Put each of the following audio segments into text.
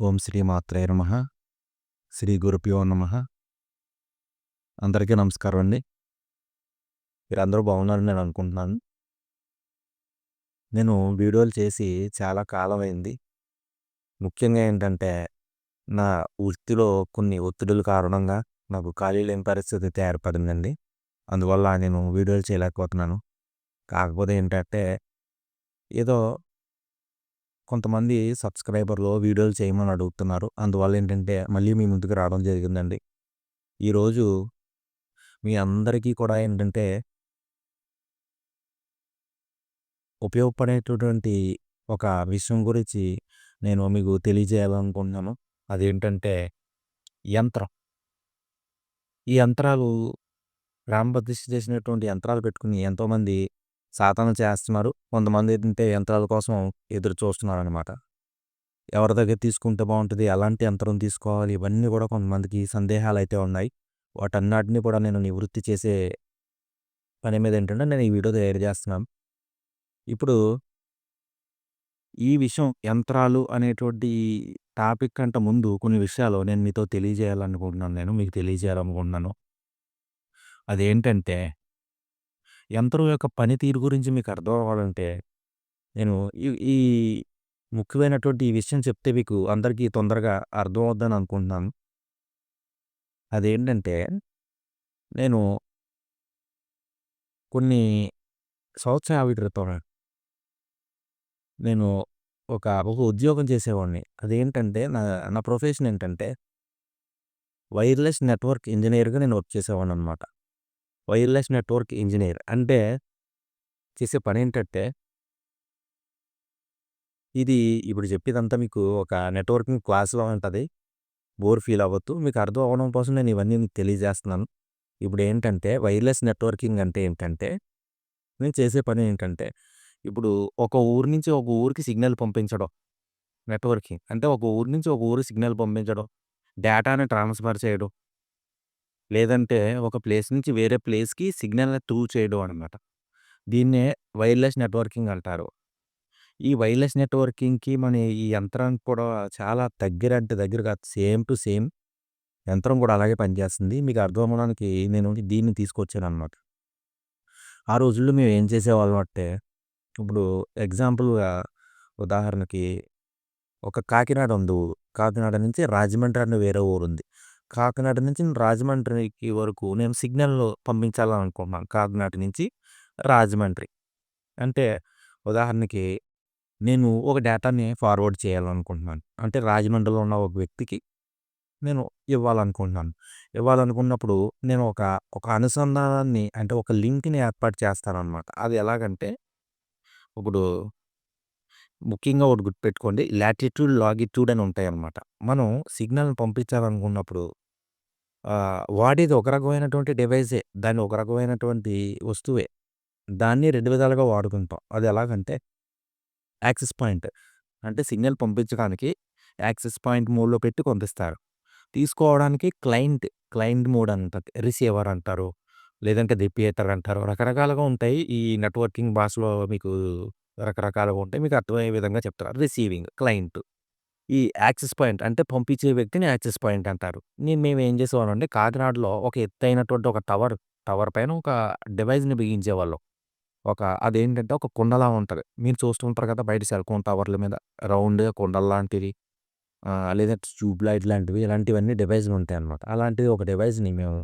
ఓం శ్రీ మాత్రే నమ. శ్రీ గురుప్యో నమ. అందరికీ నమస్కారం అండి. మీరందరూ బాగున్నారని నేను అనుకుంటున్నాను. నేను వీడియోలు చేసి చాలా కాలం అయింది ముఖ్యంగా ఏంటంటే నా వృత్తిలో కొన్ని ఒత్తిడుల కారణంగా నాకు ఖాళీ లేని పరిస్థితి అయితే ఏర్పడిందండి అందువల్ల నేను వీడియోలు చేయలేకపోతున్నాను. కాకపోతే ఏంటంటే ఏదో కొంతమంది సబ్స్క్రైబర్లు వీడియోలు చేయమని అడుగుతున్నారు. అందువల్ల ఏంటంటే మళ్ళీ మీ ముందుకు రావడం జరిగిందండి. ఈరోజు మీ అందరికీ కూడా ఏంటంటే ఉపయోగపడేటటువంటి ఒక విషయం గురించి నేను మీకు తెలియజేయాలనుకుంటున్నాను. అదేంటంటే యంత్రం. ఈ యంత్రాలు రామప్రతిష్ఠ చేసినటువంటి యంత్రాలు పెట్టుకుని ఎంతోమంది సాధన చేస్తున్నారు. కొంతమంది ఏంటంటే యంత్రాల కోసం ఎదురు చూస్తున్నారు అనమాట ఎవరి దగ్గర తీసుకుంటే బాగుంటుంది ఎలాంటి యంత్రం తీసుకోవాలి ఇవన్నీ కూడా కొంతమందికి సందేహాలు అయితే ఉన్నాయి. వాటన్నిటిని కూడా నేను నివృత్తి చేసే పని మీద ఏంటంటే నేను ఈ వీడియో తయారు చేస్తున్నాను. ఇప్పుడు ఈ విషయం యంత్రాలు అనేటువంటి టాపిక్ కంటే ముందు కొన్ని విషయాలు నేను మీతో తెలియజేయాలనుకుంటున్నాను నేను మీకు తెలియజేయాలనుకుంటున్నాను. అదేంటంటే యంత్రం యొక్క పనితీరు గురించి మీకు అర్థం అవ్వాలంటే నేను ఈ ఈ ముఖ్యమైనటువంటి ఈ విషయం చెప్తే మీకు అందరికీ తొందరగా అర్థం అవుద్దని అనుకుంటున్నాను. అదేంటంటే నేను కొన్ని సంవత్సరాల క్రితం నేను ఒక ఒక ఉద్యోగం చేసేవాడిని. అదేంటంటే నా నా ప్రొఫెషన్ ఏంటంటే వైర్లెస్ నెట్వర్క్ ఇంజనీర్గా నేను వర్క్ చేసేవాడిని అనమాట వైర్లెస్ నెట్వర్క్ ఇంజనీర్ అంటే చేసే పని ఏంటంటే ఇది ఇప్పుడు చెప్పేదంతా మీకు ఒక నెట్వర్కింగ్ క్లాస్లో ఉంటుంది. బోర్ ఫీల్ అవ్వద్దు. మీకు అర్థం అవ్వడం కోసం నేను ఇవన్నీ మీకు తెలియజేస్తున్నాను. ఇప్పుడు ఏంటంటే వైర్లెస్ నెట్వర్కింగ్ అంటే ఏంటంటే నేను చేసే పని ఏంటంటే ఇప్పుడు ఒక ఊరు నుంచి ఒక ఊరికి సిగ్నల్ పంపించడం నెట్వర్కింగ్. అంటే ఒక ఊరు నుంచి ఒక ఊరు సిగ్నల్ పంపించడం. డేటాని ట్రాన్స్ఫర్ చేయడం. లేదంటే ఒక ప్లేస్ నుంచి వేరే ప్లేస్కి సిగ్నల్ త్రూ చేయడం అనమాట దీన్నే వైర్లెస్ నెట్వర్కింగ్ అంటారు. ఈ వైర్లెస్ నెట్వర్కింగ్కి మన ఈ యంత్రానికి కూడా చాలా దగ్గర అంటే దగ్గర కాదు సేమ్ టు సేమ్ యంత్రం కూడా అలాగే పనిచేస్తుంది. మీకు అర్థం అవ్వడానికి నేను దీన్ని తీసుకొచ్చాను అనమాట ఆ రోజుల్లో మేము ఏం చేసేవాళ్ళం అంటే ఇప్పుడు ఎగ్జాంపుల్గా ఉదాహరణకి ఒక కాకినాడ ఉంది ఊరు. కాకినాడ నుంచి రాజమండ్రి అని వేరే ఊరు ఉంది. కాకినాడ నుంచి రాజమండ్రికి వరకు నేను సిగ్నల్ పంపించాలనుకుంటున్నాను. కాకినాడ నుంచి రాజమండ్రి. అంటే ఉదాహరణకి నేను ఒక డేటాని ఫార్వర్డ్ చేయాలనుకుంటున్నాను. అంటే రాజమండ్రిలో ఉన్న ఒక వ్యక్తికి నేను ఇవ్వాలనుకుంటున్నాను. ఇవ్వాలనుకున్నప్పుడు నేను ఒక ఒక అనుసంధానాన్ని అంటే ఒక లింక్ని ఏర్పాటు చేస్తాను అనమాట అది ఎలాగంటే ఇప్పుడు ముఖ్యంగా ఒకటి గుర్తుపెట్టుకోండి. లాటిట్యూడ్ లాగిట్యూడ్ అని ఉంటాయి అన్నమాట మనం సిగ్నల్ని పంపించాలనుకున్నప్పుడు వాడేది ఒక రకమైనటువంటి డివైజే. దాన్ని ఒక రకమైనటువంటి వస్తువే. దాన్ని రెండు విధాలుగా వాడుకుంటాం. అది ఎలాగంటే యాక్సెస్ పాయింట్. అంటే సిగ్నల్ పంపించడానికి యాక్సెస్ పాయింట్ మోడ్లో పెట్టి పంపిస్తారు. తీసుకోవడానికి క్లయింట్ క్లయింట్ మోడ్ అంట రిసీవర్ అంటారు. లేదంటే రిపియేటర్ అంటారు. రకరకాలుగా ఉంటాయి. ఈ నెట్వర్కింగ్ భాషలో మీకు రకరకాలుగా ఉంటాయి. మీకు అర్థమయ్యే విధంగా చెప్తారు రిసీవింగ్ క్లయింట్. ఈ యాక్సెస్ పాయింట్ అంటే పంపించే వ్యక్తిని యాక్సెస్ పాయింట్ అంటారు. నేను మేము ఏం చేసేవాళ్ళంటే కాకినాడలో ఒక ఎత్తైనటువంటి ఒక టవర్ టవర్ పైన ఒక డివైస్ని బిగించేవాళ్ళం. ఒక అదేంటంటే ఒక కుండలా ఉంటుంది. మీరు చూస్తుంటారు కదా బయట సెల్ఫోన్ టవర్ల మీద రౌండ్ కుండల లాంటివి లేదంటే ట్యూబ్ లైట్ లాంటివి ఇలాంటివన్నీ డివైజ్లు ఉంటాయి అన్నమాట. అలాంటిది ఒక డివైజ్ని మేము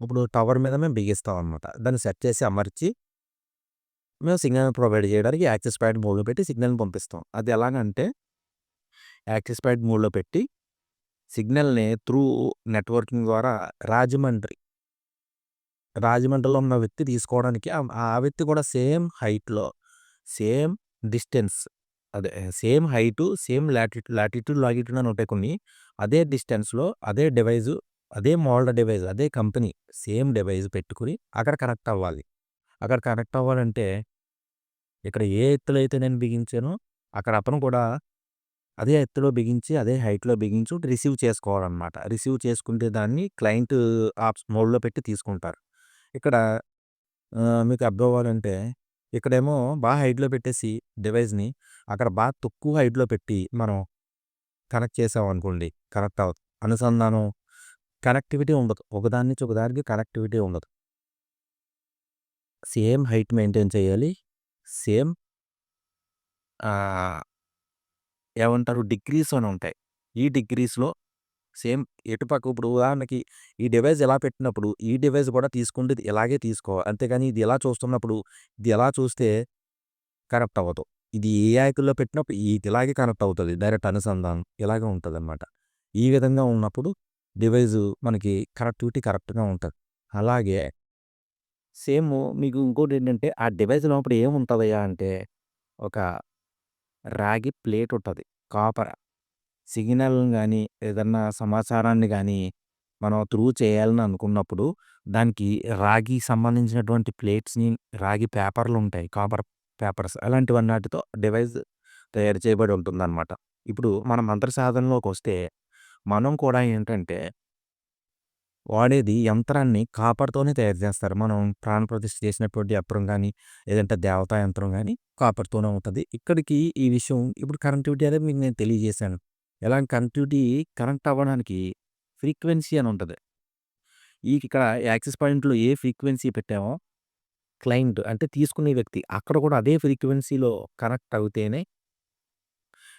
ఇప్పుడు టవర్ మీద మేము బిగిస్తాం అనమాట దాన్ని సెట్ చేసి అమర్చి మేము సిగ్నల్ ప్రొవైడ్ చేయడానికి యాక్సెస్ ప్యాడ్ మోడ్లో పెట్టి సిగ్నల్ని పంపిస్తాం. అది ఎలాగంటే యాక్సెస్ ప్యాడ్ మోడ్లో పెట్టి సిగ్నల్ని త్రూ నెట్వర్కింగ్ ద్వారా రాజమండ్రి రాజమండ్రిలో ఉన్న వ్యక్తి తీసుకోవడానికి ఆ వ్యక్తి కూడా సేమ్ హైట్లో సేమ్ డిస్టెన్స్ అదే same height same latitude latitude longitude అని ఉంటాయి కొన్ని. అదే డిస్టెన్స్లో అదే డివైజు అదే మోడల్ డివైజ్ అదే కంపెనీ సేమ్ డివైజ్ పెట్టుకుని అక్కడ కనెక్ట్ అవ్వాలి. అక్కడ కనెక్ట్ అవ్వాలంటే ఇక్కడ ఏ ఎత్తులో అయితే నేను బిగించానో అక్కడ అతను కూడా అదే ఎత్తులో బిగించి అదే హైట్లో బిగించి రిసీవ్ చేసుకోవాలన్నమాట రిసీవ్ చేసుకుంటే దాన్ని క్లయింట్ ఆప్స్ మోడ్లో పెట్టి తీసుకుంటారు ఇక్కడ మీకు అర్థం అవ్వాలంటే ఇక్కడేమో బాగా హైట్‌లో పెట్టేసి డివైస్‌ని అక్కడ బాగా తక్కువ హైట్‌లో పెట్టి మనం కనెక్ట్ చేసామనుకోండి కనెక్ట్ అవ్వదు. అనుసంధానం కనెక్టివిటీ ఉండదు. ఒకదాని నుంచి ఒకదానికి కనెక్టివిటీ ఉండదు. సేమ్ హైట్ మెయింటైన్ చేయాలి. సేమ్ ఏమంటారు డిగ్రీస్ అని ఉంటాయి. ఈ డిగ్రీస్‌లో సేమ్ ఎటుపక్క ఇప్పుడు ఉదాహరణకి ఈ డివైస్ ఎలా పెట్టినప్పుడు ఈ డివైస్ కూడా తీసుకుంటే ఇది ఇలాగే తీసుకో అంతేగాని ఇది ఎలా చూస్తున్నప్పుడు ఇది ఎలా చూస్తే కనెక్ట్ అవ్వదు. ఇది ఏ యాకుల్లో పెట్టినప్పుడు ఇది ఇలాగే కనెక్ట్ అవుతుంది డైరెక్ట్ అనుసంధానం ఇలాగే ఉంటుంది అనమాట ఈ విధంగా ఉన్నప్పుడు డివైస్ మనకి కనెక్టివిటీ కరెక్ట్‌గా ఉంటుంది అలాగే సేమ్ మీకు ఇంకోటేంటంటే ఆ డివైస్ లోపల ఏముంటదయ్యా అంటే ఒక రాగి ప్లేట్ ఉంటుంది కాపర్ సిగ్నల్‌ని గాని, ఏదన్నా సమాచారాన్ని గాని మనం త్రూ చేయాలని అనుకున్నప్పుడు దానికి రాగి సంబంధించినటువంటి ప్లేట్స్‌ని రాగి పేపర్‌లుంటాయి. కాపర్ పేపర్స్ అలాంటివన్నాటితో డివైస్ తయారు చేయబడి ఉంటుందనమాట. ఇప్పుడు మన మంత్ర సాధనలోకొస్తే మనం కూడా ఏంటంటే వాడేది యంత్రాన్ని కాపర్‌తోనే తయారు చేస్తారు. మనం ప్రాణప్రతిష్ఠ చేసినటువంటి యంత్రం కానీ లేదంటే దేవతా యంత్రం కానీ కాపర్‌తోనే ఉంటది. ఇక్కడికి ఈ విషయం ఇప్పుడు కనెక్టివిటీ అనేది మీకు నేను తెలియజేశాను. ఎలా కనెక్టివిటీ కనెక్ట్ అవ్వడానికి ఫ్రీక్వెన్సీ అని ఉంటది. ఈ ఇక్కడ యాక్సెస్ పాయింట్‌లో ఏ ఫ్రీక్వెన్సీ పెట్టామో క్లయింట్ అంటే తీసుకునే వ్యక్తి అక్కడ కూడా అదే ఫ్రీక్వెన్సీలో కనెక్ట్ అవుతేనే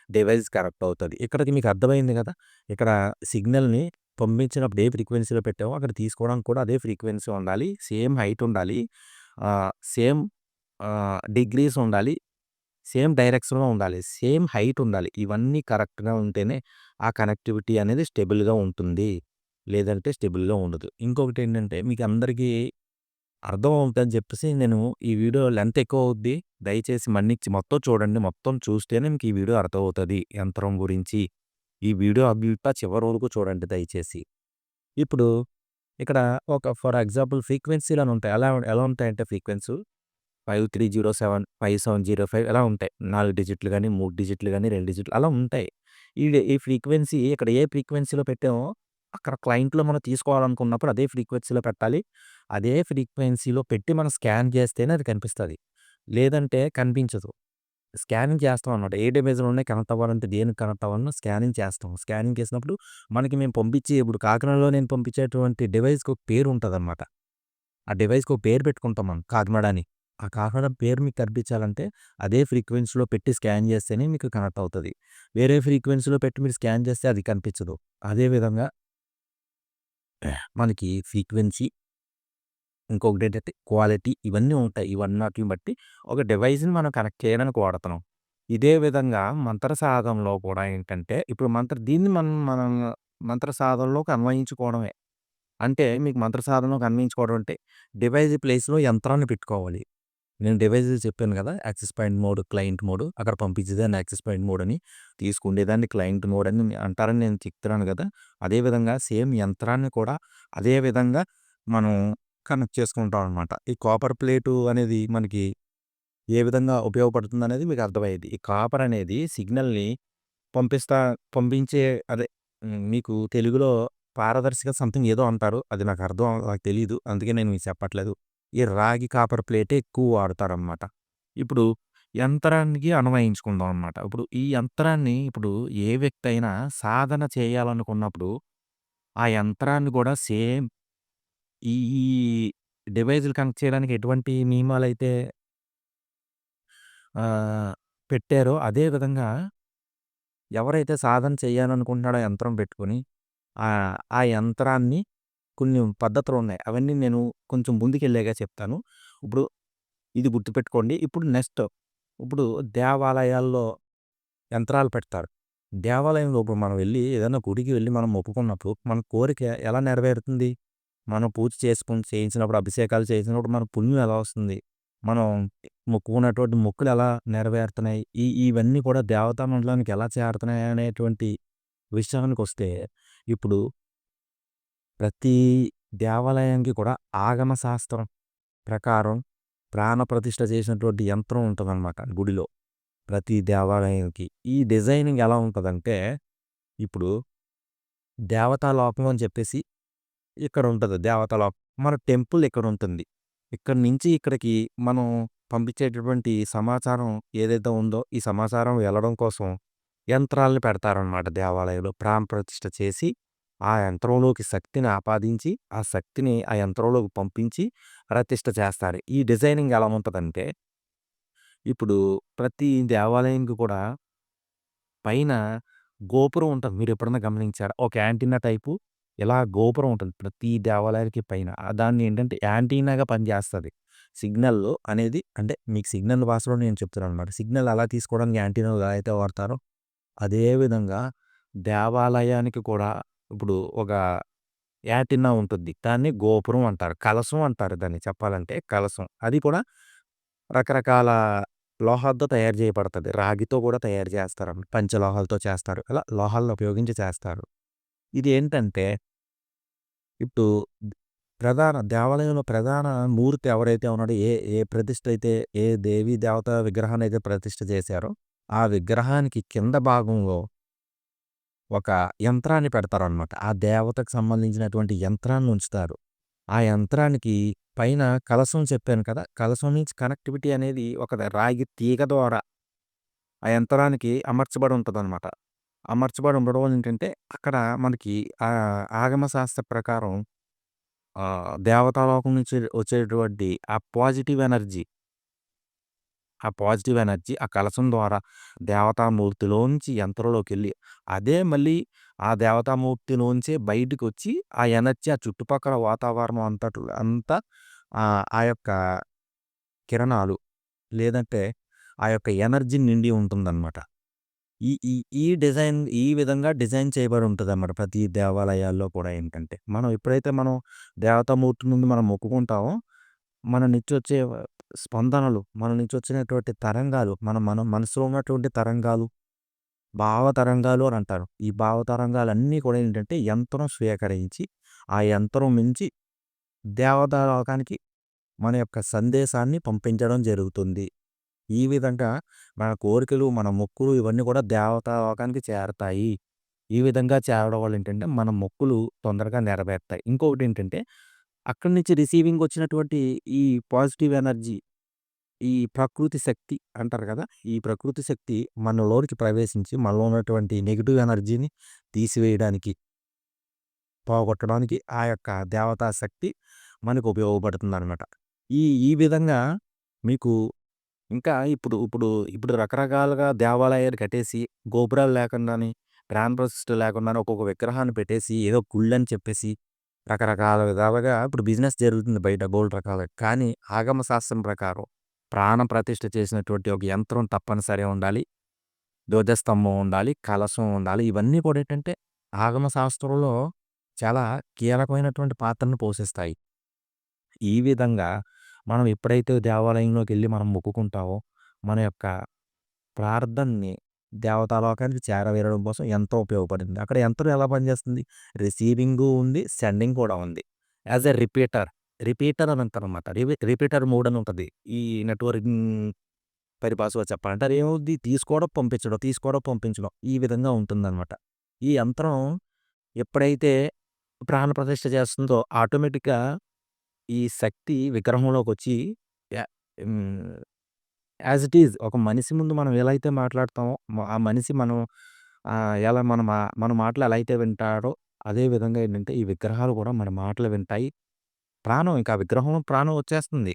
డివైస్ కనెక్ట్ అవుతది. ఇక్కడికి మీకు అర్థమైంది కదా! ఇక్కడ సిగ్నల్‌ని పంపించినప్పుడు ఏ ఫ్రీక్వెన్సీలో పెట్టామో అక్కడ తీసుకోవడానికి కూడా అదే ఫ్రీక్వెన్సీ ఉండాలి. సేమ్ హైట్ ఉండాలి. సేమ్ డిగ్రీస్ ఉండాలి. సేమ్ డైరెక్షన్‌లో ఉండాలి. సేమ్ హైట్ ఉండాలి. ఇవన్నీ కరెక్ట్‌గా ఉంటేనే ఆ కనెక్టివిటీ అనేది స్టేబుల్‌గా ఉంటుంది. లేదంటే స్టేబుల్‌గా ఉండదు. ఇంకొకటి ఏంటంటే మీకు అందరికీ అర్థం అవుతుందని చెప్పేసి నేను ఈ వీడియో లెంత్ ఎక్కువ అవుద్ది. దయచేసి మన్నిచ్చి మొత్తం చూడండి. మొత్తం చూస్తేనే మీకు ఈ వీడియో అర్థం అవుతుంది యంత్రం గురించి. ఈ వీడియో అబ్యూటా చివరి వరకు చూడండి దయచేసి. ఇప్పుడు ఇక్కడ ఒక ఫర్ ఎగ్జాంపుల్ ఫ్రీక్వెన్సీలని ఉంటాయి. ఎలా ఎలా ఉంటాయంటే ఫ్రీక్వెన్సీ 5307, 5705 ఇలా ఉంటాయి. నాలుగు డిజిట్లు కానీ మూడు డిజిట్లు కానీ రెండు డిజిట్లు అలా ఉంటాయి. ఈ ఈ ఫ్రీక్వెన్సీ ఇక్కడ ఏ ఫ్రీక్వెన్సీలో పెట్టామో అక్కడ క్లయింట్‌లో మనం తీసుకోవాలనుకున్నప్పుడు అదే ఫ్రీక్వెన్సీలో పెట్టాలి. అదే ఫ్రీక్వెన్సీలో పెట్టి మనం స్కాన్ చేస్తేనే అది కనిపిస్తుంది లేదంటే కనిపించదు. స్కానింగ్ చేస్తాం అన్నమాట. ఏ డివైస్‌లోనే కనెక్ట్ అవ్వాలంటే దేనికి కనెక్ట్ అవ్వాలన్నా స్కానింగ్ చేస్తాం. స్కానింగ్ చేసినప్పుడు మనకి మేము పంపించి ఇప్పుడు కాకినాడలో నేను పంపించేటువంటి డివైస్‌కి ఒక పేరు ఉంటుంది అన్నమాట ఆ డివైస్‌కి ఒక పేరు పెట్టుకుంటాం మనం కాకినాడ అని. ఆ కాకినాడ పేరు మీకు కనిపించాలంటే అదే ఫ్రీక్వెన్సీలో పెట్టి స్కాన్ చేస్తేనే మీకు కనెక్ట్ అవుతుంది వేరే ఫ్రీక్వెన్సీలో పెట్టి మీరు స్కాన్ చేస్తే అది కనిపించదు. అదే విధంగా మనకి ఫ్రీక్వెన్సీ ఇంకొకటేంటంటే క్వాలిటీ ఇవన్నీ ఉంటాయి. ఇవన్నీ బట్టి ఒక డివైస్‌ని మనం కనెక్ట్ చేయడానికి వాడుతున్నాం. ఇదే విధంగా మంత్ర సాధనలో కూడా ఏంటంటే ఇప్పుడు మంత్ర దీన్ని మనం మనం మంత్ర సాధనలోకి అన్వయించుకోవడమే. అంటే మీకు మంత్ర సాధనలోకి అన్వయించుకోవడం అంటే డివైజ్ ప్లేస్‌లో యంత్రాన్ని పెట్టుకోవాలి. నేను డివైస్ చెప్పాను కదా! Access point mode, client mode అక్కడ పంపించేదాన్ని యాక్సెస్ పాయింట్ మోడ్ అని. తీసుకునేదాన్ని క్లయింట్ మోడ్ అని అంటారని నేను చెప్తున్నాను కదా! అదే విధంగా సేమ్ యంత్రాన్ని కూడా అదే విధంగా మనం కనెక్ట్ చేసుకుంటాం అనమాట. ఈ కాపర్ ప్లేటు అనేది మనకి ఏ విధంగా ఉపయోగపడుతుందనేది మీకు అర్థమయ్యేది ఈ కాపర్ అనేది సిగ్నల్‌ని పంపిస్తా పంపించే అదే మీకు తెలుగులో పారదర్శక సంథింగ్ ఏదో అంటారు. అది నాకు అర్థం నాకు తెలియదు అందుకే నేను మీకు చెప్పట్లేదు. ఈ రాగి కాపర్ ప్లేటే ఎక్కువ వాడతారనమాట. ఇప్పుడు యంత్రానికి అన్వయించుకుందాం అనమాట. ఇప్పుడు ఈ యంత్రాన్ని ఇప్పుడు ఏ వ్యక్తి అయినా సాధన చేయాలనుకున్నప్పుడు ఆ యంత్రాన్ని కూడా సేమ్ ఈ ఈ డివైస్‌లు కనెక్ట్ చేయడానికి ఎటువంటి నియమాలైతే ఆహ్, పెట్టారో అదే విధంగా ఎవరైతే సాధన చేయాలనుకుంటున్నాడో యంత్రం పెట్టుకొని ఆహ్, ఆ యంత్రాన్ని కొన్ని పద్ధతులున్నాయి. అవన్నీ నేను కొంచెం ముందుకెళ్ళాక చెప్తాను. ఇప్పుడు ఇది గుర్తుపెట్టుకోండి. ఇప్పుడు నెక్స్ట్ ఇప్పుడు దేవాలయాల్లో యంత్రాలు పెడతారు. దేవాలయంలో ఇప్పుడు మనం వెళ్ళి ఏదైనా గుడికి వెళ్ళి మనం మొక్కుకున్నప్పుడు మన కోరిక ఎలా నెరవేరుతుంది? మనం పూజ చేసుకొని చేయించినప్పుడు అభిషేకాలు చేయించినప్పుడు మన పుణ్యం ఎలా వస్తుంది? మనం మొక్కుకున్నటువంటి మొక్కులు ఎలా నెరవేరుతున్నాయి? ఈ ఇవన్నీ కూడా దేవతా మండలానికి ఎలా చేరుతున్నాయి అనేటువంటి విషయానికి వస్తే ఇప్పుడు ప్రతి దేవాలయానికి కూడా ఆగమ శాస్త్రం ప్రకారం ప్రాణప్రతిష్ఠ చేసినటువంటి యంత్రం ఉంటుందన్నమాట గుడిలో. ప్రతి దేవాలయానికి. ఈ డిజైనింగ్ ఎలా ఉంటుందంటే ఇప్పుడు దేవతా లోపం అని చెప్పేసి ఇక్కడ ఉంటుంది దేవతల మన టెంపుల్ ఇక్కడ ఉంటుంది. ఇక్కడ నుంచి ఇక్కడికి మనం పంపించేటటువంటి సమాచారం ఏదైతే ఉందో, ఈ సమాచారం వెళ్ళడం కోసం యంత్రాలను పెడతారనమాట దేవాలయంలో. ప్రాణప్రతిష్ఠ చేసి, ఆ యంత్రంలోకి శక్తిని ఆపాదించి, ఆ శక్తిని ఆ యంత్రంలోకి పంపించి ప్రతిష్ట చేస్తారు. ఈ డిజైనింగ్ ఎలా ఉంటుందంటే ఇప్పుడు ప్రతి దేవాలయానికి కూడా పైన గోపురం ఉంటుంది మీరు ఎప్పుడన్నా గమనించారా? ఒక యాంటీనా టైపు ఇలా గోపురం ఉంటుంది ప్రతి దేవాలయానికి పైన. దాన్ని ఏంటంటే యాంటీనాగా పనిచేస్తుంది సిగ్నల్ అనేది అంటే మీకు సిగ్నల్ భాషలో నేను చెప్తున్నాను అనమాట సిగ్నల్ అలా తీసుకోవడానికి యాంటీనా ఎలా అయితే వాడతారో, అదేవిధంగా దేవాలయానికి కూడా ఇప్పుడు ఒక యాంటీనా ఉంటుంది. దాన్ని గోపురం అంటారు. కలసం అంటారు దాన్ని చెప్పాలంటే కలసం అది కూడా రకరకాల లోహాలతో తయారు చేయబడుతుంది రాగితో కూడా తయారు చేస్తారు పంచలోహాలతో చేస్తారు. ఇలా లోహాలను ఉపయోగించి చేస్తారు. ఇది ఏంటంటే ఇప్పుడు ప్రధాన దేవాలయంలో ప్రధాన మూర్తి ఎవరైతే ఉన్నాడో, ఏ ఏ ప్రతిష్ట అయితే ఏ దేవీ దేవత విగ్రహాన్ని అయితే ప్రతిష్ఠ చేశారో, ఆ విగ్రహానికి కింద భాగంలో ఒక యంత్రాన్ని పెడతారనమాట. ఆ దేవతకు సంబంధించినటువంటి యంత్రాన్ని ఉంచుతారు. ఆ యంత్రానికి పైన కలశం చెప్పాను కదా! కలశం నుంచి కనెక్టివిటీ అనేది ఒక రాగి తీగ ద్వారా ఆ యంత్రానికి అమర్చబడి ఉంటదనమాట. అమర్చబడి ఉండడం వల్ల ఏంటంటే, అక్కడ మనకి ఆహ్, ఆగమ శాస్త్ర ప్రకారం ఆహ్, దేవతాలోకం నుంచి వచ్చేటువంటి ఆ పాజిటివ్ ఎనర్జీ ఆ పాజిటివ్ ఎనర్జీ ఆ కలశం ద్వారా దేవతామూర్తిలోంచి యంత్రంలోకెళ్ళి, అదే మళ్ళీ ఆ దేవతామూర్తిలోంచే బయటికొచ్చి ఆ ఎనర్జీ ఆ చుట్టుపక్కల వాతావరణం అంతట్లో అంతా ఆహ్, ఆ యొక్క కిరణాలు లేదంటే ఆ యొక్క ఎనర్జీ నిండి ఉంటుందనమాట. ఈ ఈ ఈ డిజైన్ ఈ విధంగా డిజైన్ చేయబడి ఉంటుంది అన్నమాట ప్రతి దేవాలయాల్లో కూడా ఏంటంటే, మనం ఎప్పుడైతే మనం దేవతామూర్తి ముందు మనం మొక్కుకుంటామో, మన నుంచి వచ్చే స్పందనలు, మన నుంచి వచ్చినటువంటి తరంగాలు, మన మన మనసులో ఉన్నటువంటి తరంగాలు, భావ తరంగాలు అని అంటారు. ఈ భావ తరంగాలన్నీ కూడా ఏంటంటే యంత్రం స్వీకరించి, ఆ యంత్రం మించి దేవతా లోకానికి మన యొక్క సందేశాన్ని పంపించడం జరుగుతుంది. ఈ విధంగా మన కోరికలు, మన మొక్కులు ఇవన్నీ కూడా దేవతాలోకానికి చేరతాయి. ఈ విధంగా చేరడం వల్ల ఏంటంటే, మన మొక్కులు తొందరగా నెరవేరుతాయి. ఇంకొకటి ఏంటంటే, అక్కడి నుంచి రిసీవింగ్ వచ్చినటువంటి ఈ పాజిటివ్ ఎనర్జీ, ఈ ప్రకృతి శక్తి అంటారు కదా! ఈ ప్రకృతి శక్తి మనలోనికి ప్రవేశించి, మనలో ఉన్నటువంటి నెగిటివ్ ఎనర్జీని తీసివేయడానికి, పోగొట్టడానికి ఆ యొక్క దేవతా శక్తి మనకు ఉపయోగపడుతుందనమాట. ఈ ఈ విధంగా మీకు ఇంకా ఇప్పుడు ఇప్పుడు ఇప్పుడు రకరకాలుగా దేవాలయాలు కట్టేసి, గోపురాలు లేకుండానే, ప్రాణప్రతిష్ఠ లేకుండా ఒక్కొక్క విగ్రహాన్ని పెట్టేసి, ఏదో గుళ్ళని చెప్పేసి, రకరకాల విధాలుగా ఇప్పుడు బిజినెస్ జరుగుతుంది బయట బోలెడు రకాలుగా. కానీ ఆగమ శాస్త్రం ప్రకారం ప్రాణ ప్రతిష్ఠ చేసినటువంటి ఒక యంత్రం తప్పనిసరిగా ఉండాలి. ధ్వజస్తంభం ఉండాలి. కలశం ఉండాలి. ఇవన్నీ కూడా ఏంటంటే ఆగమ శాస్త్రంలో చాలా కీలకమైనటువంటి పాత్రను పోషిస్తాయి. ఈ విధంగా మనం ఎప్పుడైతే దేవాలయంలోకి వెళ్ళి మనం మొక్కుకుంటామో, మన యొక్క ప్రార్థనని దేవతాలోకానికి చేరవేరడం కోసం ఎంతో ఉపయోగపడింది. అక్కడ యంత్రం ఎలా పనిచేస్తుంది? రిసీవింగు ఉంది. సెండింగ్ కూడా ఉంది. As a repeater. రిపీటర్ అని అంటారు అనమాట రిపీటర్ మోడ్ అని ఉంటుంది ఈ నెట్వర్కింగ్ పరిభాషలో చెప్పాలంటే అదేమవుద్ది? తీసుకోవడం, పంపించడం, తీసుకోవడం, పంపించడం ఈ విధంగా ఉంటుందన్నమాట ఈ యంత్రం ఎప్పుడైతే ప్రాణ ప్రాణప్రతిష్ఠ చేస్తుందో ఆటోమేటిక్‌గా ఈ శక్తి విగ్రహంలోకి వచ్చి యాజ్ ఇట్ ఈజ్ ఒక మనిషి ముందు మనం ఎలా అయితే మాట్లాడతామో, ఆ మనిషి మనం ఎలా మన మా మన మాటలు ఎలా అయితే వింటాడో, అదే విధంగా ఏంటంటే ఈ విగ్రహాలు కూడా మన మాటలు వింటాయి. ప్రాణం ఇంకా విగ్రహంలో ప్రాణం వచ్చేస్తుంది.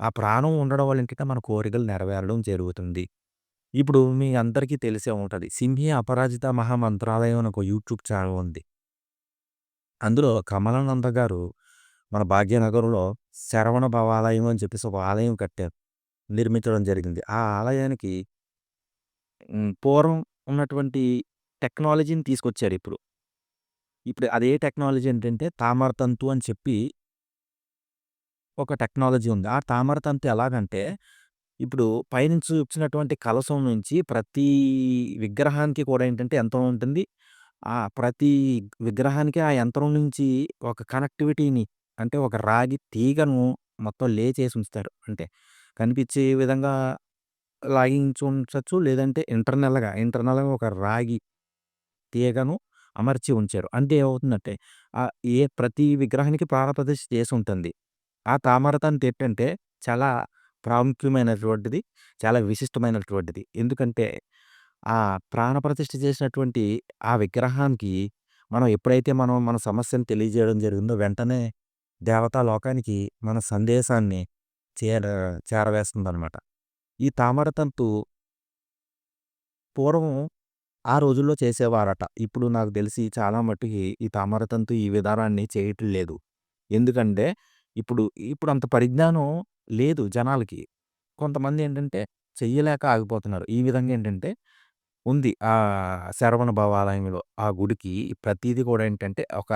ఆ ప్రాణం ఉండడం వల్ల ఏంటంటే మన కోరికలు నెరవేరడం జరుగుతుంది. ఇప్పుడు మీ అందరికీ తెలిసే ఉంటుంది 'సింహి అపరాజిత మహామంత్రాలయం' అని ఒక యూట్యూబ్ ఛానల్ ఉంది. అందులో కమలానంద గారు మన భాగ్యనగరంలో శరవణ భవాలయం అని చెప్పేసి ఒక ఆలయం కట్టారు. నిర్మించడం జరిగింది. ఆ ఆలయానికి పూర్వం ఉన్నటువంటి టెక్నాలజీని తీసుకొచ్చారు ఇప్పుడు. ఇప్పుడు అదే టెక్నాలజీ ఏంటంటే తామరతంతు అని చెప్పి ఒక టెక్నాలజీ ఉంది. ఆ తామరతంతు ఎలాగంటే ఇప్పుడు పైనుంచి వచ్చినటువంటి కలశం నుంచి ప్రతి విగ్రహానికి కూడా ఏంటంటే యంత్రం ఉంటుంది. ఆ ప్రతి విగ్రహానికి ఆ యంత్రం నుంచి ఒక కనెక్టివిటీని అంటే ఒక రాగి తీగను మొత్తం లేచేసి ఉంచుతారు. అంటే కనిపించే విధంగా లాగించి ఉంచొచ్చు. లేదంటే ఇంటర్నల్‌గా, ఇంటర్నల్‌గా ఒక రాగి తీగను అమర్చి ఉంచారు. అంటే ఏమవుతుందంటే ఆహ్, ఏ ప్రతి విగ్రహానికి ప్రాణప్రతిష్ఠ చేసి ఉంటుంది. ఆ తామరతంతు ఏంటంటే చాలా ప్రాముఖ్యమైనటువంటిది. చాలా విశిష్టమైనటువంటిది. ఎందుకంటే ఆ ప్రాణప్రతిష్ఠ చేసినటువంటి ఆ విగ్రహానికి మనం ఎప్పుడైతే మనం మన సమస్యను తెలియజేయడం జరిగిందో వెంటనే దేవతా లోకానికి మన సందేశాన్ని చేర చేరవేస్తుందనమాట. ఈ తామరతంతు పూర్వం ఆ రోజుల్లో చేసేవారట. ఇప్పుడు నాకు తెలిసి చాలా మట్టుకి ఈ తామరతంతు ఈ విధానాన్ని చేయటం లేదు. ఎందుకంటే ఇప్పుడు ఇప్పుడు అంత పరిజ్ఞానం లేదు జనాలకి. కొంతమంది ఏంటంటే చెయ్యలేక ఆగిపోతున్నారు. ఈ విధంగా ఏంటంటే ఉంది. ఆ శరవణ భవాలయంలో ఆ గుడికి ప్రతీది కూడా ఏంటంటే ఒక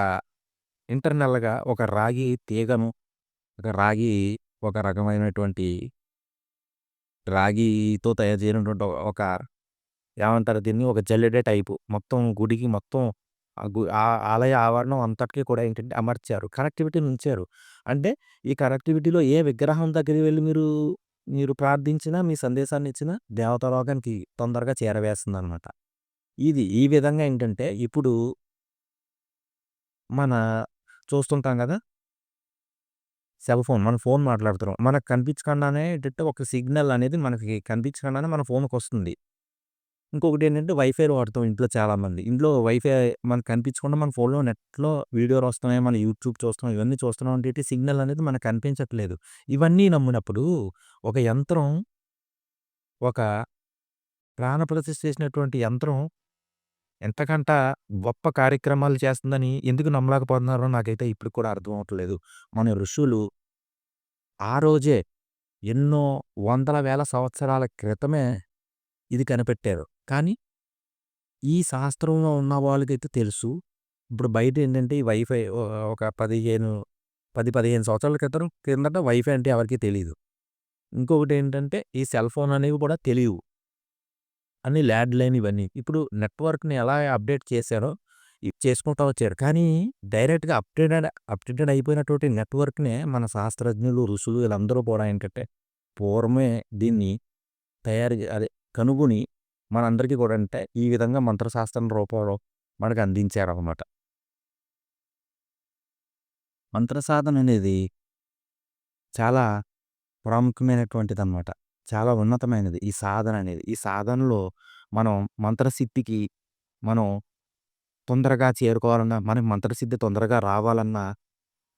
ఇంటర్నల్‌గా ఒక రాగి తీగను, ఒక రాగి ఒక రకమైనటువంటి రాగితో తయారు చేయనటువంటి ఒక ఏమంటారు దీన్ని? ఒక జల్లెడ టైపు. మొత్తం గుడికి మొత్తం ఆ గు ఆ ఆలయ ఆవరణం అంతటికి కూడా ఏంటంటే అమర్చారు. కనెక్టివిటీని ఉంచారు. అంటే ఈ కనెక్టివిటీలో ఏ విగ్రహం దగ్గరికి వెళ్ళి మీరు, మీరు ప్రార్థించినా, మీ సందేశాన్ని ఇచ్చినా దేవతాలోకానికి తొందరగా చేరవేస్తుంది అనమాట ఇది ఈ విధంగా ఏంటంటే ఇప్పుడు మన చూస్తుంటాం కదా సెల్ ఫోన్. మన ఫోన్ మాట్లాడుతున్నాం. మనకు కనిపించకుండానే ఏంటంటే ఒక సిగ్నల్ అనేది మనకి కనిపించకుండానే మన ఫోన్కి వస్తుంది ఇంకొకటి ఏంటంటే వైఫై వాడతాం ఇంట్లో చాలామంది. ఇంట్లో వైఫై మనకు కనిపించకుండా మన ఫోన్‌లో నెట్‌లో వీడియోలు వస్తున్నాయి. మన యూట్యూబ్ చూస్తున్నాం. ఇవన్నీ చూస్తున్నాం అంటే సిగ్నల్ అనేది మనకు కనిపించట్లేదు. ఇవన్నీ నమ్మినప్పుడు ఒక యంత్రం ఒక ప్రాణ ప్రాణప్రతిష్ఠ చేసినటువంటి యంత్రం ఎంతకంట గొప్ప కార్యక్రమాలు చేస్తుందని ఎందుకు నమ్మలేకపోతున్నారో నాకైతే ఇప్పుడు కూడా అర్థం అవట్లేదు మన ఋషులు ఆ రోజే ఎన్నో వందల వేల సంవత్సరాల క్రితమే ఇది కనిపెట్టారు. కానీ ఈ శాస్త్రంలో ఉన్న వాళ్ళకైతే తెలుసు. ఇప్పుడు బయట ఏంటంటే ఈ వైఫై ఒక 15 10, 15 సంవత్సరాల క్రితం కిందట వైఫై అంటే ఎవరికీ ఇంకొకటి ఏంటంటే ఈ సెల్ ఫోన్ అనేవి కూడా తెలియవు అన్ని ల్యాండ్‌లైన్ ఇవన్నీ. ఇప్పుడు నెట్వర్క్‌ని ఎలా అప్డేట్ చేశారో ఇది చేసుకుంటా వచ్చారు. కానీ డైరెక్ట్‌గా అప్‌డేటెడ్ అప్‌డేటెడ్ అయిపోయినటువంటి నెట్వర్క్‌నే మన శాస్త్రజ్ఞులు, ఋషులు వీళ్ళందరూ కూడా ఏంటంటే పూర్వమే దీన్ని తయారు అదే కనుగొని మనందరికీ కూడా అంటే ఈ విధంగా మంత్రశాస్త్రం రూపంలో మనకు అందించారు మంత్ర సాధన అనేది చాలా ప్రాముఖ్యమైనటువంటిది అన్నమాట చాలా ఉన్నతమైనది ఈ సాధన అనేది. ఈ సాధనలో మనం మంత్రసిద్ధికి మనం తొందరగా చేరుకోవాలన్నా, మనకి మంత్రసిద్ధి తొందరగా రావాలన్నా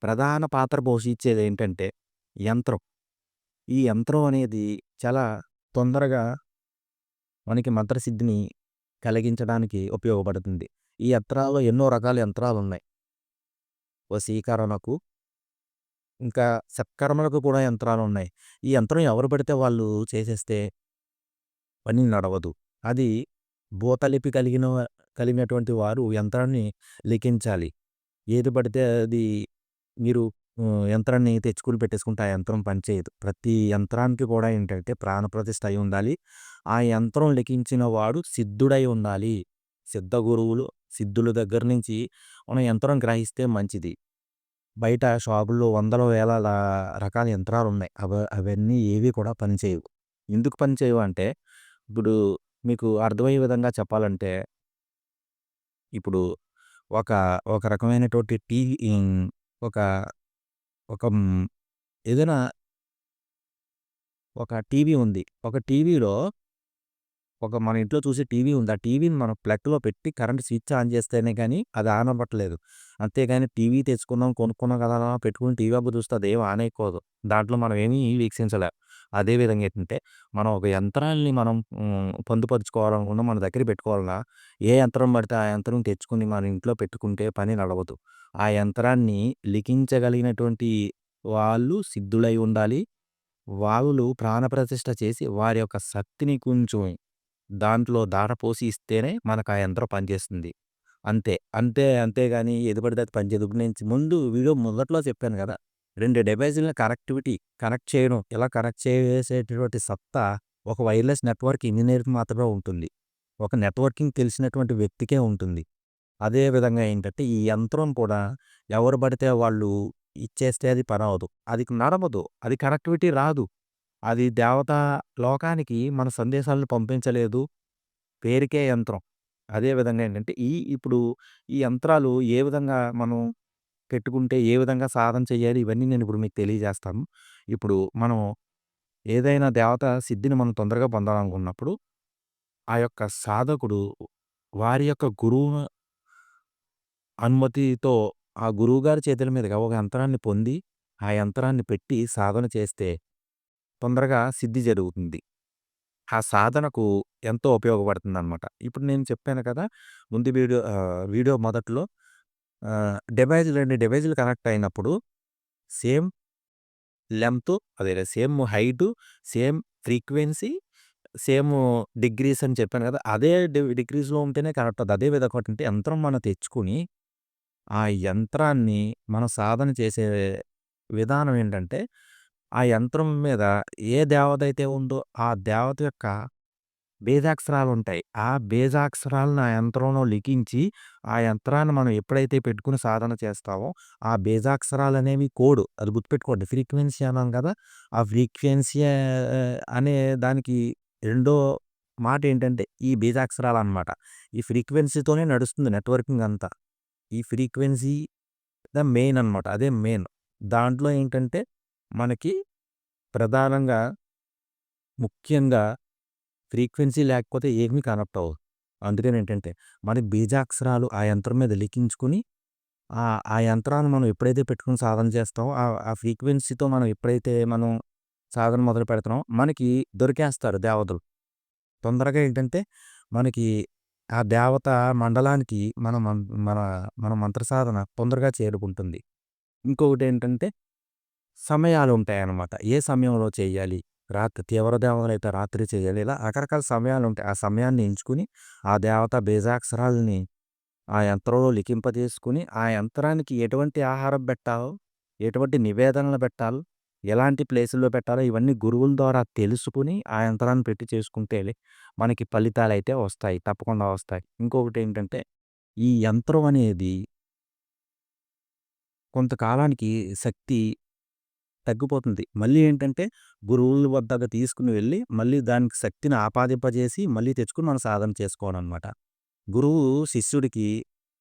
ప్రధాన పాత్ర పోషించేది ఏంటంటే యంత్రం. ఈ యంత్రం అనేది చాలా తొందరగా మనకి మంత్రసిద్ధిని కలిగించడానికి ఉపయోగపడుతుంది. ఈ యంత్రాల్లో ఎన్నో రకాల యంత్రాలు ఉన్నాయి వశీకరణకు ఇంకా సత్కర్మలకు కూడా యంత్రాలు ఉన్నాయి ఈ యంత్రం ఎవరు పడితే వాళ్ళు చేసేస్తే పని నడవదు. అది భూతలిపి కలిగిన కలిగినటువంటి వారు యంత్రాన్ని లిఖించాలి. ఏది పడితే అది మీరు యంత్రాన్ని తెచ్చుకొని పెట్టేసుకుంటే ఆ యంత్రం పనిచేయదు. ప్రతి యంత్రానికి కూడా ఏంటంటే ప్రాణప్రతిష్ఠ అయి ఉండాలి. ఆ యంత్రం లిఖించిన వాడు సిద్ధుడై ఉండాలి. సిద్ధ గురువులు, సిద్ధుల దగ్గర నుంచి మనం యంత్రం గ్రహిస్తే మంచిది. బయట షాపుల్లో వందల వేల రకాల యంత్రాలు ఉన్నాయి అవ అవన్నీ ఏవి కూడా పనిచేయవు. ఎందుకు పనిచేయవు అంటే ఇప్పుడు మీకు అర్థమయ్యే విధంగా చెప్పాలంటే ఇప్పుడు ఒక ఒక రకమైనటువంటి టీవీ ఒక ఒక ఏదైనా ఒక టీవీ ఉంది. ఒక టీవీలో ఒక మన ఇంట్లో చూసే టీవీ ఉంది. ఆ టీవీని మనం ప్లగ్‌లో పెట్టి కరెంట్ స్విచ్ ఆన్ చేస్తేనే కానీ అది ఆన్ అవ్వట్లేదు. అంతేగాని టీవీ తెచ్చుకున్నాం, కొనుక్కున్నాం కదా అలా పెట్టుకుని టీవీ అప్పుడు చూస్తే అదేం ఆన్ అయిపోదు. దాంట్లో మనం ఏమీ వీక్షించలేం. అదే విధంగా ఏంటంటే మనం ఒక యంత్రాన్ని మనం పొందుపరుచుకోవాలనుకున్నా మన దగ్గర పెట్టుకోవాలన్నా ఏ యంత్రం పడితే ఆ యంత్రం తెచ్చుకుని మన ఇంట్లో పెట్టుకుంటే పని నడవదు. ఆ యంత్రాన్ని లిఖించగలిగినటువంటి వాళ్ళు సిద్ధులై ఉండాలి. వాళ్ళు ప్రాణప్రతిష్ఠ చేసి వారి యొక్క శక్తిని కొంచెం దాంట్లో దారపోసి ఇస్తేనే మనకు ఆ యంత్రం పనిచేస్తుంది. అంతే. అంతే అంతేగాని ఏది పడితే అది పనిచేయదు. ఇప్పుడు నేను ముందు వీడియో మొదట్లో చెప్పాను గదా! 2 డివైస్‌ల కనెక్టివిటీ కనెక్ట్ చేయడం, ఇలా కనెక్ట్ చేసేటటువంటి సత్తా ఒక వైర్‌లెస్ నెట్వర్క్ ఇంజనీర్కి మాత్రమే ఉంటుంది. ఒక నెట్వర్కింగ్ తెలిసినటువంటి వ్యక్తికే ఉంటుంది. అదే విధంగా ఏంటంటే ఈ యంత్రం కూడా ఎవరు పడితే వాళ్ళు ఇచ్చేస్తే అది పనవ్వదు. అది నడవదు. అది కనెక్టివిటీ రాదు. అది దేవత లోకానికి మన సందేశాలను పంపించలేదు. పేరుకే యంత్రం. అదే విధంగా ఏంటంటే ఈ ఇప్పుడు ఈ యంత్రాలు ఏ విధంగా మనం పెట్టుకుంటే ఏ విధంగా సాధన చేయాలి ఇవన్నీ నేను ఇప్పుడు మీకు తెలియజేస్తాను. ఇప్పుడు మనం ఏదైనా దేవత సిద్ధిని మనం తొందరగా పొందాలనుకున్నప్పుడు ఆ యొక్క సాధకుడు వారి యొక్క గురువు అనుమతితో ఆ గురువుగారి చేతుల మీదుగా ఒక యంత్రాన్ని పొంది ఆ యంత్రాన్ని పెట్టి సాధన చేస్తే తొందరగా సిద్ధి జరుగుతుంది. ఆ సాధనకు ఎంతో ఉపయోగపడుతుందన్నమాట ఇప్పుడు నేను చెప్పాను కదా! ముందు వీడియో వీడియో మొదట్లో డివైజ్ రెండు 2 డివైజులు కనెక్ట్ అయినప్పుడు సేమ్ లెంత్ అదే same height, same frequency, same degrees అని చెప్పాను కదా! అదే డి డిగ్రీస్‌లో ఉంటేనే కనెక్ట్ అవుతుంది అదే విధంగా అంటే యంత్రం మనం తెచ్చుకొని, ఆ యంత్రాన్ని మనం సాధన చేసే విధానం ఏంటంటే, ఆ యంత్రం మీద ఏ దేవత అయితే ఉందో ఆ దేవత యొక్క బేజాక్షరాలు ఉంటాయి ఆ బేజాక్షరాలను ఆ యంత్రంలో లిఖించి, ఆ యంత్రాన్ని మనం ఎప్పుడైతే పెట్టుకొని సాధన చేస్తామో, ఆ బేజాక్షరాలు అనేవి కోడ్ అది గుర్తుపెట్టుకోండి. ఫ్రీక్వెన్సీ అన్నాను కదా! ఆ ఫ్రీక్వెన్సీ అనే దానికి రెండో మాట ఏంటంటే, ఈ బీజాక్షరాలనమాట. ఈ ఫ్రీక్వెన్సీతోనే నడుస్తుంది నెట్వర్కింగ్ అంతా. ఈ ఫ్రీక్వెన్సీ ద మెయిన్ అనమాట. అదే మెయిన్. దాంట్లో ఏంటంటే, మనకి ప్రధానంగా ముఖ్యంగా ఫ్రీక్వెన్సీ లేకపోతే ఏమీ కనెక్ట్ అవ్వదు. అందుకని ఏంటంటే, మన బీజాక్షరాలు ఆ యంత్రం మీద లిఖించుకొని, ఆ యంత్రాన్ని మనం ఎప్పుడైతే పెట్టుకొని సాధన చేస్తామో, ఆ ఫ్రీక్వెన్సీతో మనం ఎప్పుడైతే మనం సాధన మొదలు పెడుతున్నామో, మనకి దొరికేస్తారు దేవతలు. తొందరగా ఏంటంటే, మనకి ఆ దేవత మండలానికి మన మం మన మన మంత్ర సాధన తొందరగా చేరుకుంటుంది. ఇంకొకటి ఏంటంటే సమయాలు ఉంటాయి అన్నమాట ఏ సమయంలో చేయాలి? రాత్రి తీవ్ర దేవతలైతే రాత్రి చేయాలి. ఇలా రకరకాల సమయాలు ఉంటాయి ఆ సమయాన్ని ఎంచుకుని ఆ దేవత బీజాక్షరాలని ఆ యంత్రంలో లిఖింపజేసుకొని, ఆ యంత్రానికి ఎటువంటి ఆహారం పెట్టాలో, ఎటువంటి నివేదనలు పెట్టాలో, ఎలాంటి ప్లేసుల్లో పెట్టాలో ఇవన్నీ గురువుల ద్వారా తెలుసుకుని ఆ యంత్రాన్ని పెట్టి చేసుకుంటే మనకి ఫలితాలు అయితే వస్తాయి. తప్పకుండా వస్తాయి. ఇంకొకటి ఏంటంటే ఈ యంత్రం అనేది కొంతకాలానికి శక్తి తగ్గిపోతుంది. మళ్ళీ ఏంటంటే, గురువుల వద్దకు తీసుకుని వెళ్ళి, మళ్ళీ దానికి శక్తిని ఆపాదింపజేసి, మళ్ళీ తెచ్చుకుని మనం సాధన చేసుకోవాలనమాట. గురువు శిష్యుడికి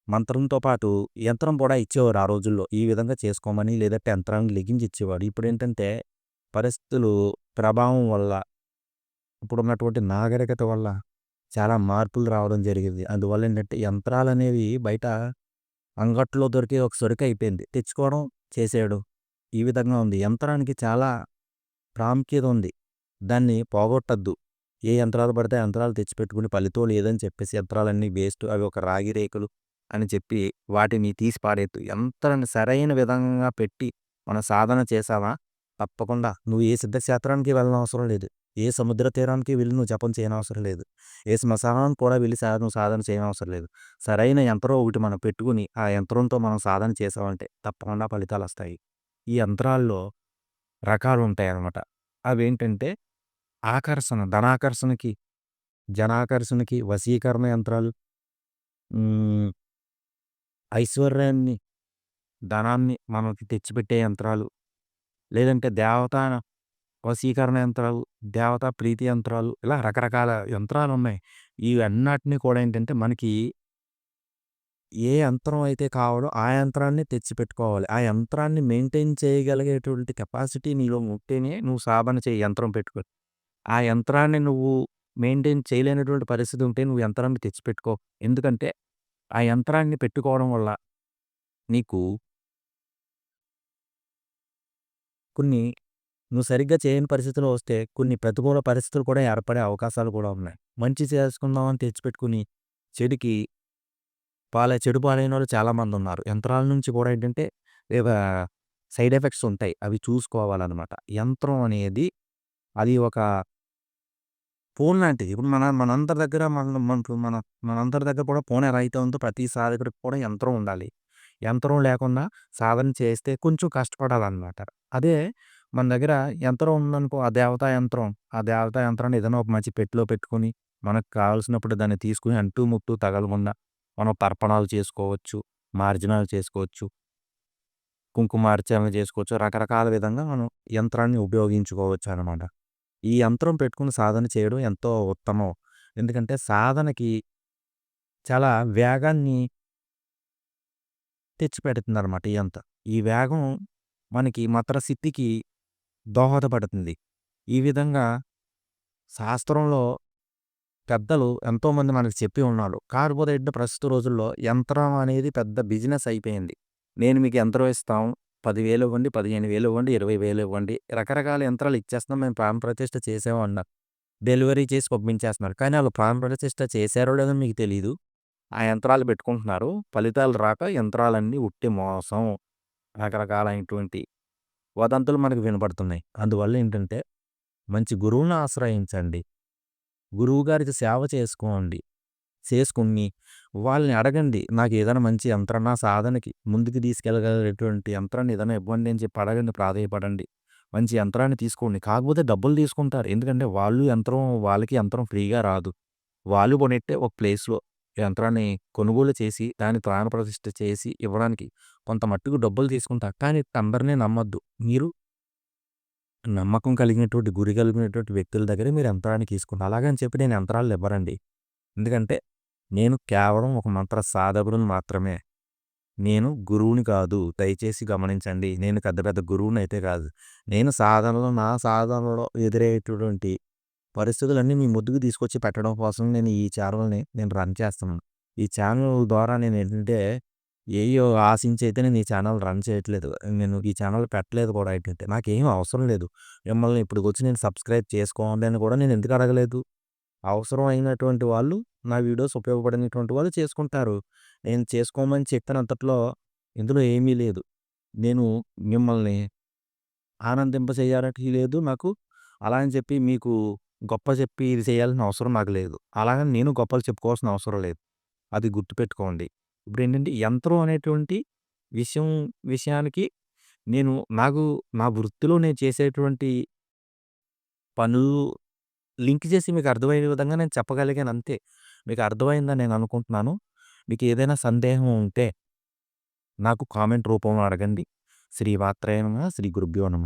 మంత్రంతో పాటు యంత్రం కూడా ఇచ్చేవారు ఆ రోజుల్లో. ఈ విధంగా చేసుకోమని లేదంటే యంత్రాన్ని లెగించి ఇచ్చేవాడు. ఇప్పుడు ఏంటంటే పరిస్థితులు ప్రభావం వల్ల, ఇప్పుడున్నటువంటి నాగరికత వల్ల చాలా మార్పులు రావడం జరిగింది. అందువల్ల ఏంటంటే, యంత్రాలనేవి బయట అంగట్లో దొరికే ఒక సరుకయిపోయింది. తెచ్చుకోవడం, చేసేయడం. ఈ విధంగా ఉంది. యంత్రానికి చాలా ప్రాముఖ్యత ఉంది. దాన్ని పోగొట్టద్దు ఏ యంత్రాలు పడితే యంత్రాలు తెచ్చిపెట్టుకుని ఫలితం లేదని చెప్పేసి యంత్రాలన్నీ వేస్ట్ అవి ఒక రాగి రేకులు అని చెప్పి వాటిని తీసి పాడేద్దు యంత్రాన్ని సరైన విధంగా పెట్టి మనం సాధన చేసావా తప్పకుండా నువ్వు ఏ సిద్ధక్షేత్రానికి వెళ్ళనవసరం లేదు. ఏ సముద్ర తీరానికి వెళ్ళి నువ్వు జపం చేయనవసరం లేదు. ఏ శ్మశానానికి కూడా వెళ్ళి సా నువ్వు సాధన చేయనవసరం లేదు. సరైన యంత్రం ఒకటి మనం పెట్టుకుని ఆ యంత్రంతో మనం సాధన చేసామంటే తప్పకుండా ఫలితాలు వస్తాయి ఈ యంత్రాల్లో రకాలు ఉంటాయన్నమాట అవేంటంటే, ఆకర్షణ, ధనాకర్షణకి, జనాకర్షణకి, వశీకరణ యంత్రాలు. ఐశ్వర్యాన్ని, ధనాన్ని మనకి తెచ్చిపెట్టే యంత్రాలు. లేదంటే దేవతా వశీకరణ యంత్రాలు, దేవతా ప్రీతి యంత్రాలు ఇలా రకరకాల యంత్రాలు ఉన్నాయి ఇవన్నిటిని కూడా ఏంటంటే, మనకి ఏ యంత్రం అయితే కావాలో ఆ యంత్రాన్ని తెచ్చిపెట్టుకోవాలి. ఆ యంత్రాన్ని మెయింటైన్ చేయగలిగేటువంటి కెపాసిటీ నీలో ఉంటేనే నువ్వు సాధన చేయి యంత్రం పెట్టుకొని. ఆ యంత్రాన్ని నువ్వు మెయింటైన్ చేయలేనటువంటి పరిస్థితి ఉంటే నువ్వు యంత్రాన్ని తెచ్చిపెట్టుకో. ఎందుకంటే, ఆ యంత్రాన్ని పెట్టుకోవడం వల్ల నీకు కొన్ని నువ్వు సరిగ్గా చేయని పరిస్థితిలో వస్తే కొన్ని ప్రతికూల పరిస్థితులు కూడా ఏర్పడే అవకాశాలు కూడా ఉన్నాయి. మంచి చేసుకుందామని తెచ్చిపెట్టుకొని చెడుకి పాలై చెడు పాలైన వాళ్ళు చాలామంది ఉన్నారు యంత్రాల నుంచి కూడా ఏంటంటే సైడ్ ఎఫెక్ట్స్ ఉంటాయి. అవి చూసుకోవాలనమాట. యంత్రం అనేది అది ఒక ఫోన్ లాంటిది. ఇప్పుడు మన మనందరి దగ్గర మన మన మన మనందరి దగ్గర కూడా ఫోన్ ఎలా అయితే ఉందో ప్రతి సాధకుడికి కూడా యంత్రం ఉండాలి. యంత్రం లేకుండా సాధన చేస్తే కొంచెం కష్టపడాలన్నమాట అదే మన దగ్గర యంత్రం ఉందనుకో ఆ దేవతా యంత్రం, ఆ దేవతా యంత్రాన్ని ఏదైనా ఒక మంచి పెట్టిలో పెట్టుకొని, మనకు కావాల్సినప్పుడు దాన్ని తీసుకుని అంటూ ముట్టు తగలకుండా మనం తర్పణాలు చేసుకోవచ్చు. మార్జనాలు చేసుకోవచ్చు. కుంకుమార్చనలు చేసుకోవచ్చు. రకరకాల విధంగా మనం యంత్రాన్ని ఉపయోగించుకోవచ్చు అనమాట ఈ యంత్రం పెట్టుకుని సాధన చేయడం ఎంతో ఉత్తమం. ఎందుకంటే, సాధనకి చాలా వేగాన్ని తెచ్చిపెడుతుంది అనమాట ఈ యంత్రం. ఈ వేగం మనకి మంత్రసిద్ధికి దోహదపడుతుంది. ఈ విధంగా శాస్త్రంలో పెద్దలు ఎంతోమంది మనకు చెప్పి ఉన్నారు. కాకపోతే ఏంటంటే ప్రస్తుత రోజుల్లో యంత్రం అనేది పెద్ద బిజినెస్ అయిపోయింది. నేను మీకు యంత్రం ఇస్తాం. పదివేలు ఇవ్వండి పదిహేను వేలు ఇవ్వండి ఇరవై వేలు ఇవ్వండి. రకరకాల యంత్రాలు ఇచ్చేస్తున్నాం. మేము ప్రాణ ప్రతిష్ట చేసాము డెలివరీ చేసి పంపించేస్తున్నారు. కానీ వాళ్ళు ప్రాణ ప్రతిష్ట చేశారో లేదో మీకు తెలియదు ఆ యంత్రాలు పెట్టుకుంటున్నారు. ఫలితాలు రాక యంత్రాలన్నీ ఉట్టి మోసం. రకరకాలైనటువంటి వదంతులు మనకు వినపడుతున్నాయి. అందువల్ల ఏంటంటే మంచి గురువును ఆశ్రయించండి. గురువుగారికి సేవ చేసుకోండి. చేసుకుని వాళ్ళని అడగండి నాకు ఏదైనా మంచి యంత్రం నా సాధనకి ముందుకు తీసుకెళ్ళగలిగేటువంటి యంత్రాన్ని ఏదైనా ఇవ్వండి అని చెప్పి అడగండి ప్రాధాయపడండి. మంచి యంత్రాన్ని తీసుకోండి. కాకపోతే డబ్బులు తీసుకుంటారు. ఎందుకంటే వాళ్ళు యంత్రం వాళ్ళకి యంత్రం ఫ్రీగా రాదు. వాళ్ళు కొనెట్టే ఒక ప్లేస్లో యంత్రాన్ని కొనుగోలు చేసి దాన్ని ప్రాణ ప్రతిష్ఠ చేసి ఇవ్వడానికి కొంత మట్టుకు డబ్బులు తీసుకుంటారు. కానీ అందరినీ నమ్మద్దు. మీరు నమ్మకం కలిగినటువంటి గురి కలిగినటువంటి వ్యక్తుల దగ్గర మీరు యంత్రాన్ని తీసుకుంటారు అలాగని చెప్పి నేను యంత్రాలు ఇవ్వరండి ఎందుకంటే నేను కేవలం ఒక మంత్ర సాధకుడిని మాత్రమే. నేను గురువుని కాదు. దయచేసి గమనించండి. నేను పెద్ద పెద్ద గురువుని అయితే కాదు. నేను సాధనలో నా సాధనలో ఎదురయ్యేటటువంటి పరిస్థితులన్నీ మీ ముద్దుకు తీసుకొచ్చి పెట్టడం కోసం నేను ఈ ఛానల్ని నేను రన్ చేస్తున్నాను. ఈ ఛానల్ ద్వారా నేను ఏంటంటే ఏయో ఆశించి అయితే నేను ఈ ఛానల్ రన్ చేయట్లేదు. నేను ఈ ఛానల్ పెట్టలేదు కూడా ఏంటంటే నాకేం అవసరం లేదు. మిమ్మల్ని ఇప్పుడు వచ్చి నేను సబ్స్క్రైబ్ చేసుకోండి అని కూడా నేను ఎందుకు అడగలేదు? అవసరం అయినటువంటి వాళ్ళు నా వీడియోస్ ఉపయోగపడినటువంటి వాళ్ళు చేసుకుంటారు. నేను చేసుకోమని చెప్పినంతట్లో ఇందులో ఏమీ లేదు. నేను మిమ్మల్ని ఆనందింపచేయాలని లేదు నాకు. అలా అని చెప్పి మీకు గొప్ప చెప్పి ఇది చేయాల్సిన అవసరం నాకు లేదు. అలాగని నేను గొప్పలు చెప్పుకోవాల్సిన అవసరం లేదు. అది గుర్తుపెట్టుకోండి. ఇప్పుడు ఏంటంటే యంత్రం అనేటువంటి విషయం విషయానికి నేను నాకు నా వృత్తిలో నేను చేసేటువంటి పనులు లింక్ చేసి మీకు అర్థమయ్యే విధంగా నేను చెప్పగలిగాను అంతే. మీకు అర్థమైందని నేను అనుకుంటున్నాను? మీకు ఏదైనా సందేహం ఉంటే నాకు కామెంట్ రూపంలో అడగండి. శ్రీ నమ శ్రీ గురుభ్యో నమ.